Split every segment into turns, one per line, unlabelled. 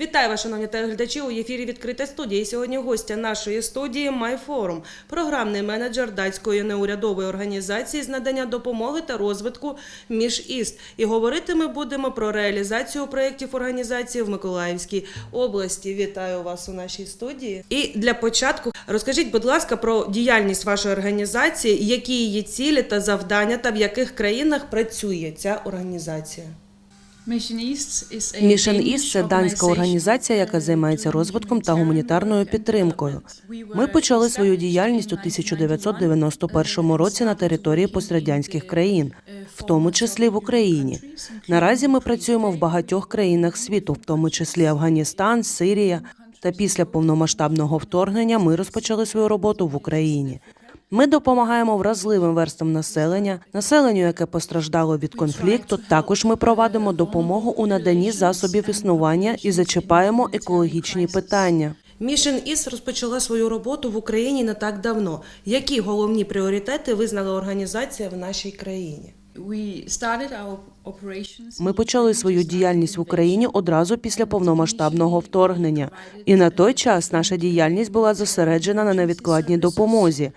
Вітаю вас, шановні телеглядачі. У ефірі відкрита студія. І сьогодні гостя нашої студії MyForum, програмний менеджер датської неурядової організації з надання допомоги та розвитку між іст. І говорити ми будемо про реалізацію проєктів організації в Миколаївській області. Вітаю вас у нашій студії. І для початку розкажіть, будь ласка, про діяльність вашої організації, які її цілі та завдання, та в яких країнах працює ця організація.
Mission East – це данська організація, яка займається розвитком та гуманітарною підтримкою. Ми почали свою діяльність у 1991 році на території пострадянських країн, в тому числі в Україні. Наразі ми працюємо в багатьох країнах світу, в тому числі Афганістан, Сирія. Та після повномасштабного вторгнення ми розпочали свою роботу в Україні. Ми допомагаємо вразливим верстам населення, населенню, яке постраждало від конфлікту. Також ми провадимо допомогу у наданні засобів існування і зачіпаємо екологічні питання.
Mission Іс розпочала свою роботу в Україні не так давно. Які головні пріоритети визнала організація в нашій країні?
Ми почали свою діяльність в Україні одразу після повномасштабного вторгнення, і на той час наша діяльність була зосереджена на невідкладній допомозі,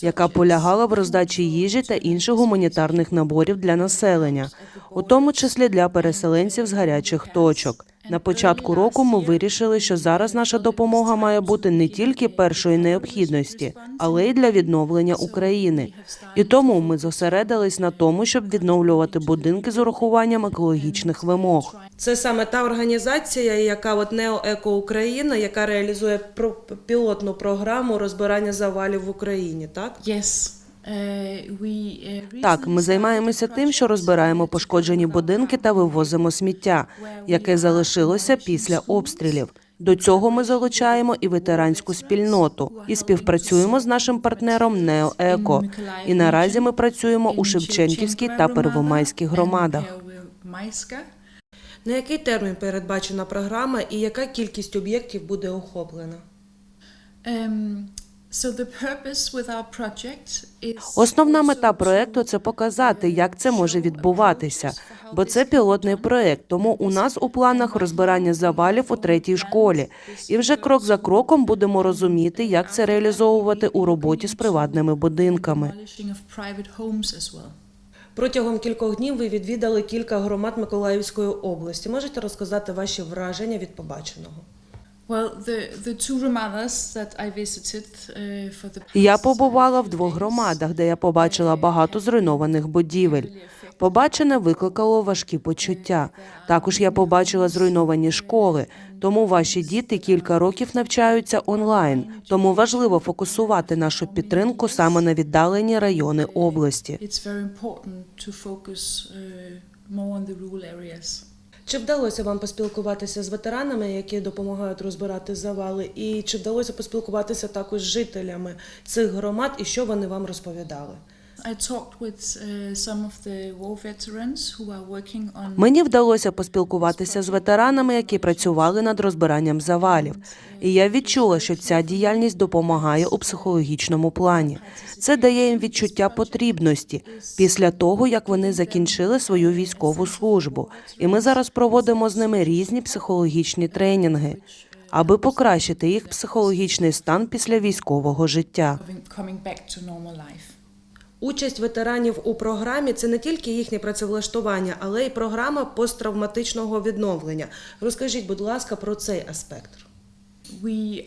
яка полягала в роздачі їжі та інших гуманітарних наборів для населення, у тому числі для переселенців з гарячих точок. На початку року ми вирішили, що зараз наша допомога має бути не тільки першої необхідності, але й для відновлення України. І тому ми зосередились на тому, щоб відновлювати будинки з урахуванням екологічних вимог.
Це саме та організація, яка от Неоеко Україна, яка реалізує пілотну програму розбирання завалів в Україні, так?
Так, ми займаємося тим, що розбираємо пошкоджені будинки та вивозимо сміття, яке залишилося після обстрілів. До цього ми залучаємо і ветеранську спільноту і співпрацюємо з нашим партнером Неоеко. І наразі ми працюємо у Шевченківській та Первомайській громадах.
На який термін передбачена програма і яка кількість об'єктів буде охоплена?
Основна мета проекту це показати, як це може відбуватися, бо це пілотний проект. Тому у нас у планах розбирання завалів у третій школі. І вже крок за кроком будемо розуміти, як це реалізовувати у роботі з приватними будинками.
Протягом кількох днів ви відвідали кілька громад Миколаївської області. Можете розказати ваші враження від побаченого?
Я побувала в двох громадах, де я побачила багато зруйнованих будівель. Побачене викликало важкі почуття. Також я побачила зруйновані школи. Тому ваші діти кілька років навчаються онлайн. Тому важливо фокусувати нашу підтримку саме на віддалені райони області.
Чи вдалося вам поспілкуватися з ветеранами, які допомагають розбирати завали, і чи вдалося поспілкуватися також з жителями цих громад, і що вони вам розповідали?
I talked with uh, some of the war veterans who are working on
Мені вдалося поспілкуватися з ветеранами, які працювали над розбиранням завалів. І я відчула, що ця діяльність допомагає у психологічному плані. Це дає їм відчуття потрібності після того, як вони закінчили свою військову службу. І ми зараз проводимо з ними різні психологічні тренінги, аби покращити їх психологічний стан після військового життя.
Участь ветеранів у програмі це не тільки їхнє працевлаштування, але й програма посттравматичного відновлення. Розкажіть, будь ласка, про цей аспект.
Uh,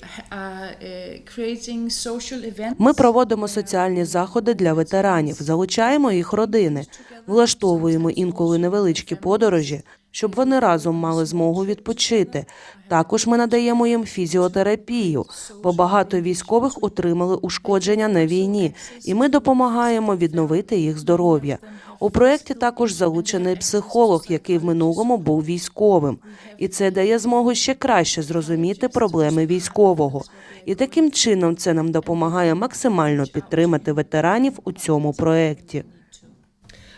events.
Ми проводимо соціальні заходи для ветеранів, залучаємо їх родини, влаштовуємо інколи невеличкі подорожі, щоб вони разом мали змогу відпочити. Також ми надаємо їм фізіотерапію, бо багато військових отримали ушкодження на війні, і ми допомагаємо відновити їх здоров'я. У проєкті також залучений психолог, який в минулому був військовим, і це дає змогу ще краще зрозуміти проблеми військового. І таким чином це нам допомагає максимально підтримати ветеранів у цьому проєкті.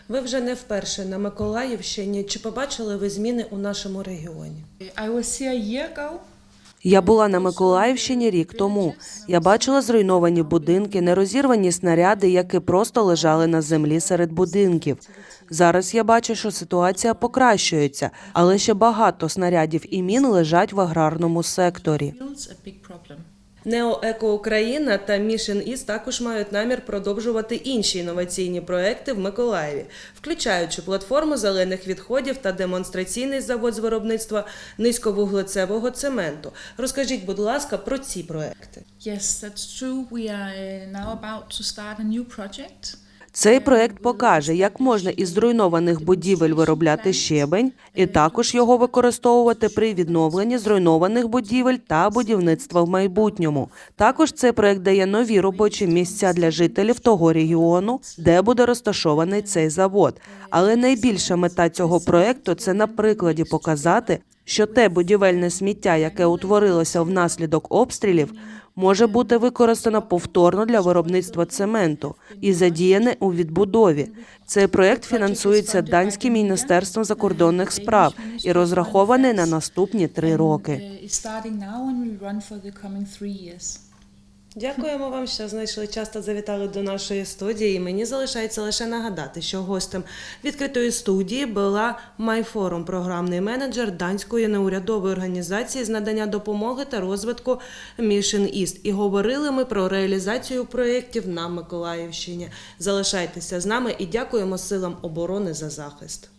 Ви вже не вперше на Миколаївщині. Чи побачили ви зміни у нашому регіоні?
Я була на Миколаївщині рік тому. Я бачила зруйновані будинки, нерозірвані снаряди, які просто лежали на землі серед будинків. Зараз я бачу, що ситуація покращується, але ще багато снарядів і мін лежать в аграрному секторі.
Неоеко Україна та Mission East також мають намір продовжувати інші інноваційні проекти в Миколаєві, включаючи платформу зелених відходів та демонстраційний завод з виробництва низьковуглецевого цементу. Розкажіть, будь ласка, про ці проекти.
Yes, that's true. We are uh, now about to start a new project.
Цей проект покаже, як можна із зруйнованих будівель виробляти щебень, і також його використовувати при відновленні зруйнованих будівель та будівництва в майбутньому. Також цей проект дає нові робочі місця для жителів того регіону, де буде розташований цей завод. Але найбільша мета цього проекту це на прикладі показати, що те будівельне сміття, яке утворилося внаслідок обстрілів, може бути використано повторно для виробництва цементу і задіяне у відбудові. Цей проект фінансується данським міністерством закордонних справ і розрахований на наступні три роки.
Дякуємо вам, що знайшли час та завітали до нашої студії. Мені залишається лише нагадати, що гостем відкритої студії була MyForum, програмний менеджер данської неурядової організації з надання допомоги та розвитку Mission East. І говорили ми про реалізацію проєктів на Миколаївщині. Залишайтеся з нами і дякуємо силам оборони за захист.